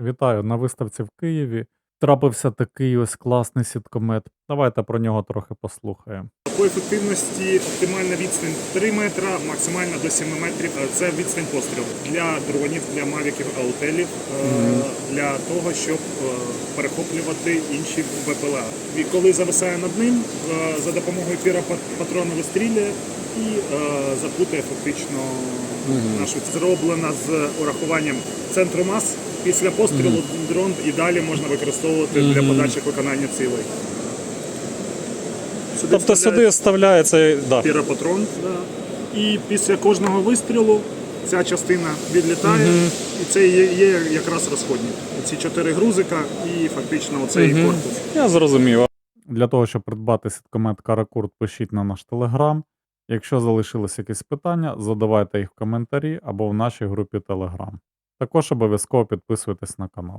Вітаю на виставці в Києві. Трапився такий ось класний сіткомет. Давайте про нього трохи послухаємо. По ефективності оптимальна відстань 3 метра, максимальна до 7 метрів. Е, Це відстань пострілу для дронів, для мавіків, аутелів, е, для того, щоб е, перехоплювати інші БПЛА. І коли зависає над ним, за допомогою піропатрона вистрілює і е, запутає фактично нашу зроблена з урахуванням центру мас. Після пострілу дрон і далі можна використовувати для подальших виконання цілей. Сюди Тобто сюди вставляється. Да. піропатрон. І після кожного вистрілу ця частина відлітає, і це є, є якраз розходник. Ці чотири грузика і фактично оцей Мгм. корпус. Я зрозумів. Для того, щоб придбати сіткомет Каракурт, пишіть на наш телеграм. Якщо залишились якісь питання, задавайте їх в коментарі або в нашій групі Телеграм. Також обов'язково підписуйтесь на канал.